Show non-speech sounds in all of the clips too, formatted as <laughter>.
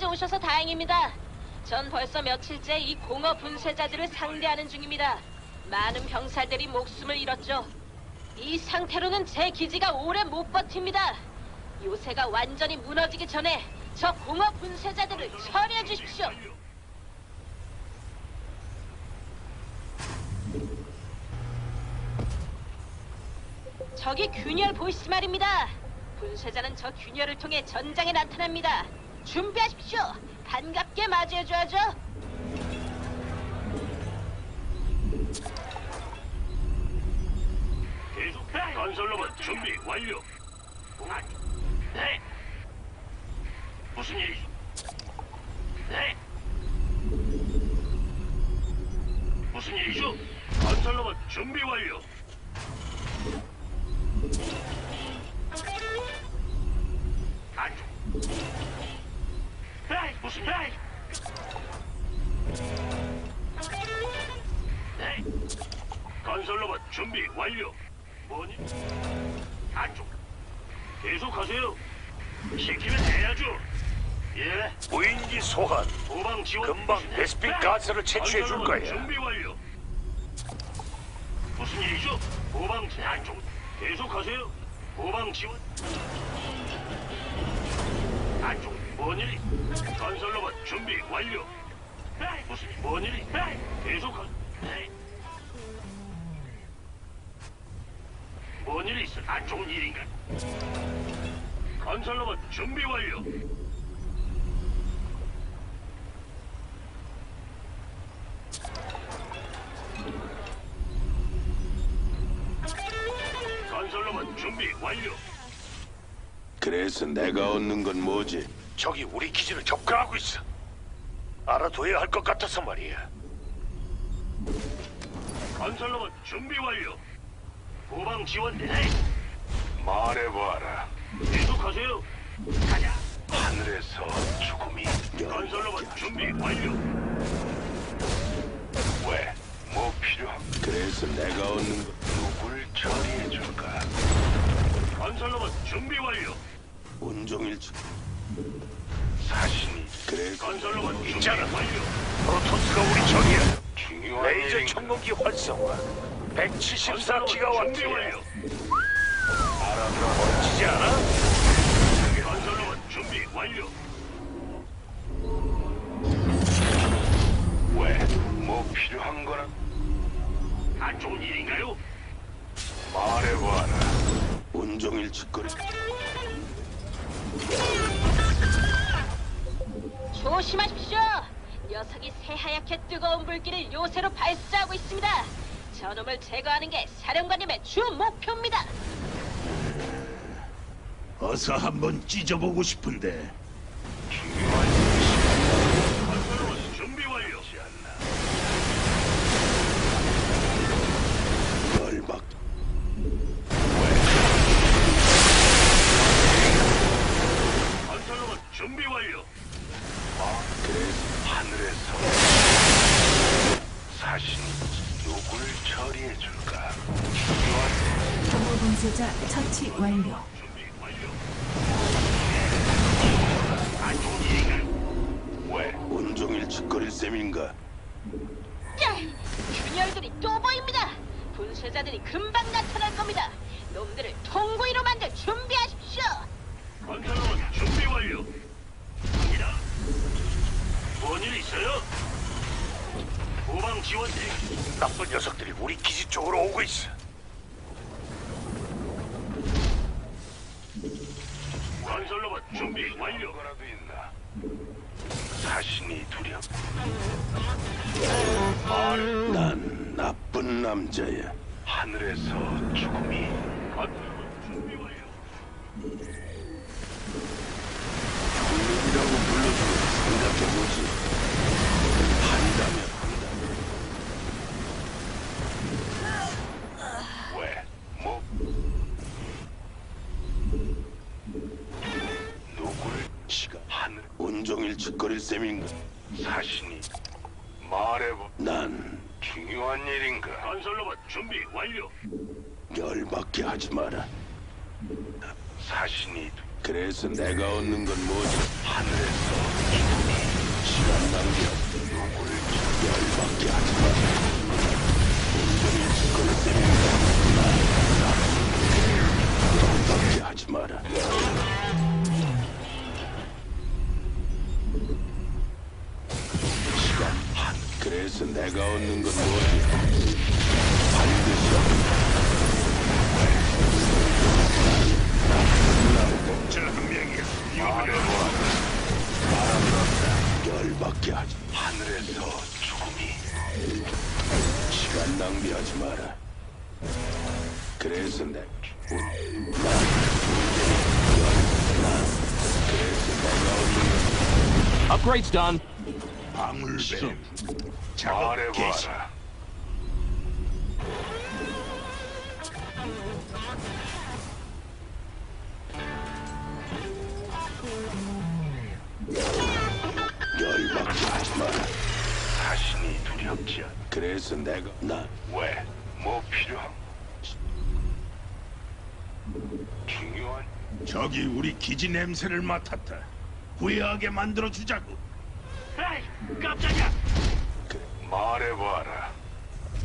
여기까지 오셔서 다행입니다. 전 벌써 며칠째 이 공허 분쇄자들을 상대하는 중입니다. 많은 병사들이 목숨을 잃었죠. 이 상태로는 제 기지가 오래 못 버팁니다. 요새가 완전히 무너지기 전에 저 공허 분쇄자들을 처리해 주십시오. 저기 균열 보이시 말입니다. 분쇄자는 저 균열을 통해 전장에 나타납니다. 준비하십시오. 반갑게 맞이해줘야죠. 계속 건설로봇 준비 완료. 아, 네. 무슨 일이? 네. 무슨 일이죠? 건설로봇 준비 완료. 계속하세요. 시키면 해야죠. 예. 무인기 소환. 도방 지원. 금방 베스핀 가스를 채취해 줄 거야. 준비 완료. 무슨 일이죠? 도방 지- 안쪽. 계속하세요. 도방 지원. 안쪽. 뭔 일이? 건설로봇 준비 완료. 무슨 뭔 일이? 계속하. 뭔 일이 있어? 안 좋은 일인가? 건설로봇 준비 완료. 건설로봇 준비 완료. 그래서 내가 얻는 건 뭐지? 적이 우리 기지를 접근하고 있어. 알아둬야 할 것 같아서 말이야. 건설로봇 준비 완료. 후방 지원 대기. 말해봐라. 계속하세요. 가자. 하늘에서 죽음이 건설로봇 준비 완료. 왜? 뭐 필요한? 그래서 내가 얻는 건 누굴 처리해 줄까? 건설로봇 준비 완료. 온종일 지- 사신이 그래서 건설로봇 준비 있잖아. 완료. 프로토스가 우리 적이야. 중요한 레이저 일인가? 청동기 활성화. 174기가 건설로봇 준비 왔지. 완료. 않 저놈을 제거하는 게 사령관님의 주 목표입니다. 어서 한번 찢어보고 싶은데 처치 완료. 준비 완료. 안 좋은 일인가요? 왜? 온종일 짓거릴 셈인가? 야! 균열들이 또 보입니다. 분쇄자들이 금방 나타날 겁니다. 놈들을 통구이로 만들 준비하십시오. 건설로봇 준비 완료. 갑니다. 뭔일 있어요? 후방 지원 대기. 나쁜 녀석들이 우리 기지 쪽으로 오고 있어. 준비 완료. 거라도 있나? 사신이 두렵. 난 나쁜 남자야 하늘에서 죽음이 온종일 짓거릴 셈인가? 사신이 말해봐. 난 중요한 일인가? 건설로봇 준비 완료. 열받게 하지 마라 사신이 그래서 내가 얻는 건 뭐지? 하늘에서 시간 낭비야. 열받게 하지 마. 온종일 짓거릴 셈인가? 그래서 내 Upgrade's done. 방울배 작업 개시. 말해봐라. 열받게 하지 마라. 자신이 두렵지 않. 그래서 내가 나 왜? 뭐 필요함? 중요한 저기 우리 기지 냄새를 맡았다. 후회하게 만들어 주자고. 에이, 깜짝이야. 말해봐라.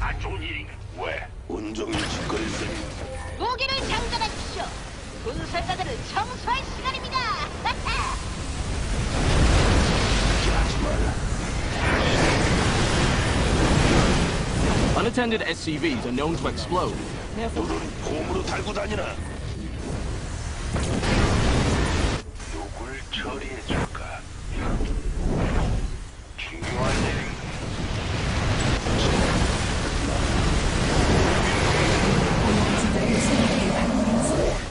안 좋은 일인가? 왜? 온종일 셈인가? 무기를 장전하십시오. 분쇄자들을 청소할 시간입니다. 하지 마라. Unattended SCVs are known to explode. 너는 폼으로 달고 다니나? 처리해줄까? 중요한 일인가? 분쇄자를 새롭게 발견했습니다.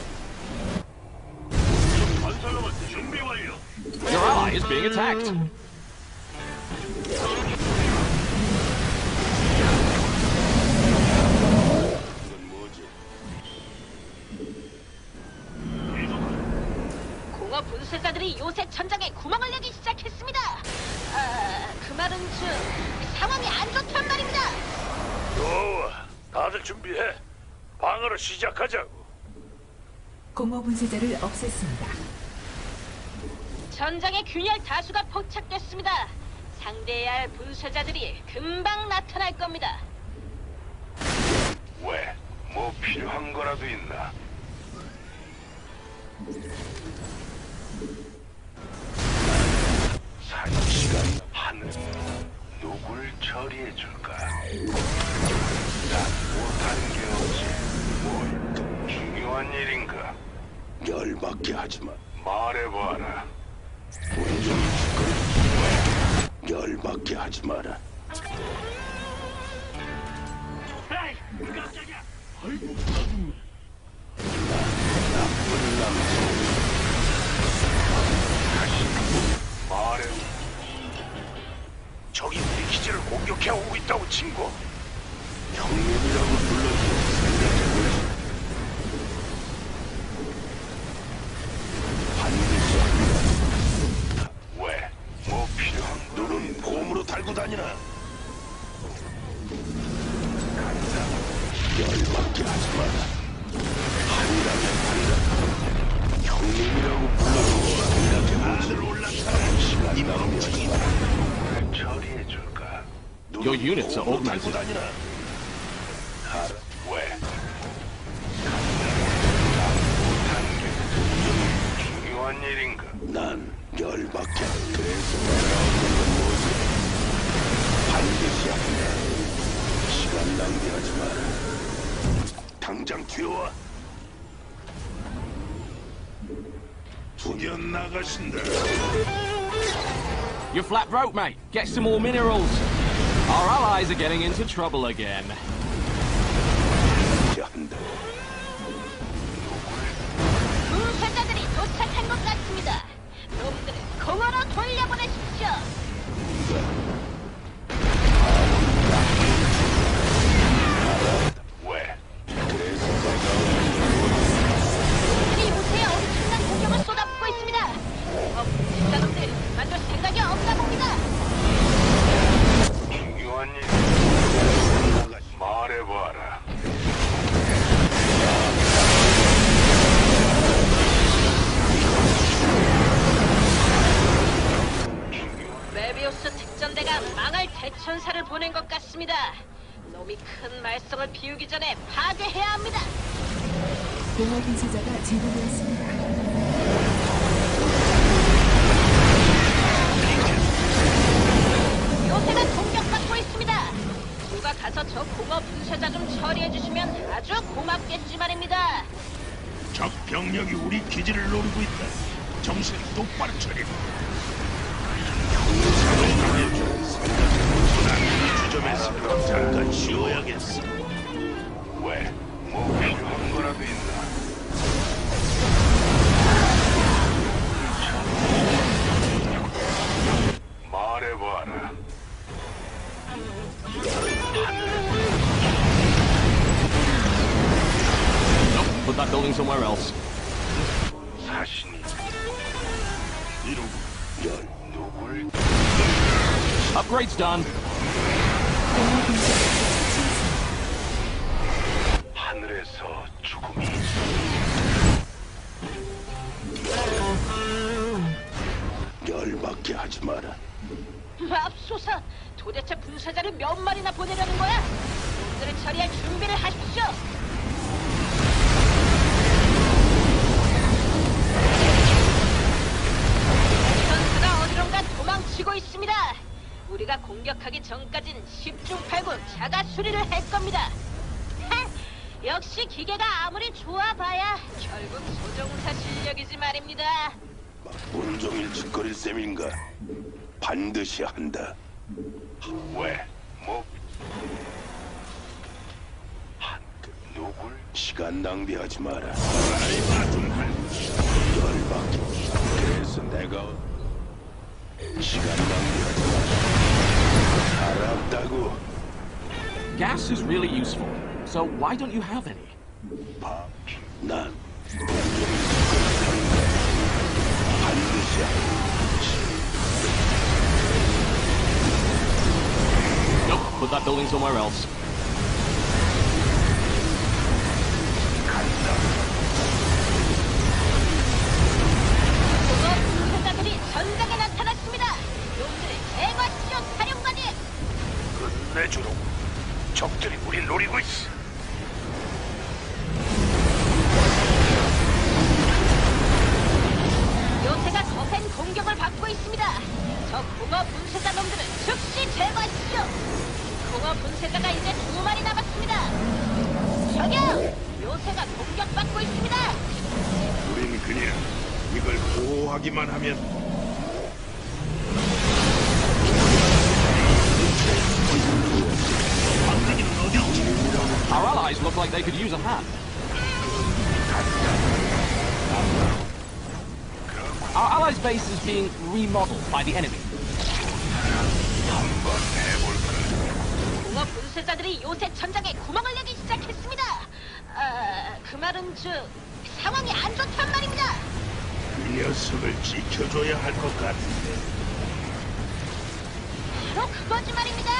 건설로봇 준비 완료. your ally is being attacked. 분쇄자들이 요새 천장에 구멍을 내기 시작했습니다. 아, 그 말은 즉 상황이 안 좋단 말입니다. 좋아. 다들 준비해. 방어로 시작하자고. 공허 분쇄자를 없앴습니다. 전장에 균열 다수가 포착됐습니다. 상대해야 할 분쇄자들이 금방 나타날 겁니다. 왜? 뭐 필요한 거라도 있나? 하지 마. 말해봐라. 열받게 하지 마라. 에이, 깜짝이야. 말해. 저기 우리 기지를 공격해 오고 있다고 친구. 열받게 하지 마라. 한다면 한다. 형님이라고 불러줘. 생각해보지. 하늘 올라타라. 시간 낭비하지. 걸 처리해줄까? Your units are 일인가? 난 열받게. 그래서 내가 얻는 건 뭐지? 반드시 한다. 시간 낭비하지 마라. 당장 튀어와. 후견 나가신다. You're flat broke, mate. Get some more minerals. Our allies are getting into trouble again. 알겠습니다. 놈이 큰 말썽을 피우기 전에 파괴해야 합니다. 공허 분쇄자가 제거되었습니다. 요새가 공격받고 있습니다. 누가 가서 저 공허 분쇄자 좀 처리해 주시면 아주 고맙겠지 말입니다. 적 병력이 우리 기지를 노리고 있다. 정신 똑바로. 난 잠깐 쉬어야겠어. 왜? 분쇄자를 몇 마리나 보내려는 거야? 놈들을 처리할 준비를 하십시오! 전투가 어디론가 도망치고 있습니다! 우리가 공격하기 전까진 10중 8구 자가 수리를 할 겁니다! 하! <laughs> 역시 기계가 아무리 좋아봐야 결국 소종사 실력이지 말입니다! 막 온종일 짓거릴 셈인가? 반드시 한다. 왜? 뭐? 한 누굴 시간 낭비하지 마라. 나이가 좀 할. 열받게. 그래서 내가 시간 낭비하지 마라. 알았다고. Gas is really useful. So why don't you have any? 봐. 난 온종일 짓거릴 셈인가? 반드시 한다. Nope, put that building somewhere else. 전장에 나타났습니다! 놈들을 제거하십시오, 사령관님! 끝내주로. 적들이 우리 노리고 있어. 공업 분쇄자가 이제 두 마리 남았습니다. 저기요! 요새가 공격받고 있습니다. 우린 그냥 이걸 보호하기만 하면 방장이는 어디 있지? Our allies look like they could use a hand. Our allies' base is being remodeled by the enemy. 분쇄자들이 요새 천장에 구멍을 내기 시작했습니다. 아, 그 말은 저 상황이 안 좋단 말입니다. 이 녀석을 지켜줘야 할 것 같은데. 바로 그거지 말입니다.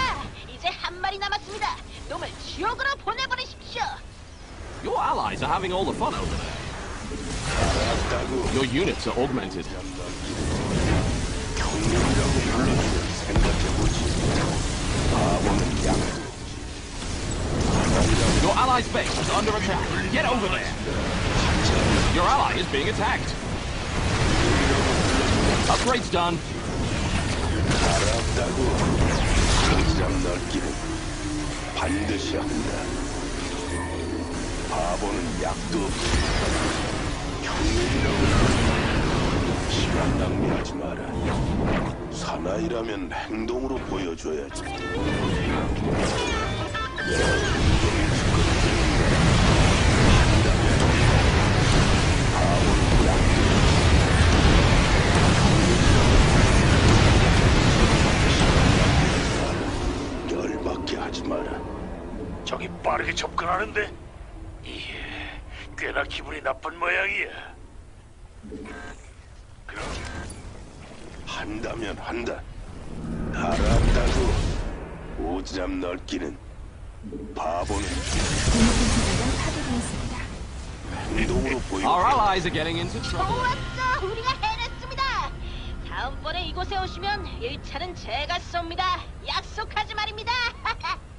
이제 한 마리 남았습니다. 놈을 지옥으로 보내버리십시오. Your allies are having all the fun over there. Your units are augmented. 생각해보지. 바보는 양도. Your allies' base is under attack. Get over there. Your ally is being attacked. Upgrade's done. 알았다고. 성장 넓기는 반드시 한다. 바보는 약도 없고 경륜이라고 시간 낭비하지 마라. 사나이라면 행동으로 보여줘야지. 빠르게 접근하는데. 이게 꽤나 기분이 나쁜 모양이야. 그럼 한다면 한다. 알았다고. 오지랖 넓기는 바보는 분쇄자가 파괴되었습니다. 행동으로 Our 보여. allies are getting into trouble. 좋았어! 우리가 해냈습니다! 다음번에 이곳에 오시면 1차는 제가 쏩니다. 약속하지 말입니다. <laughs>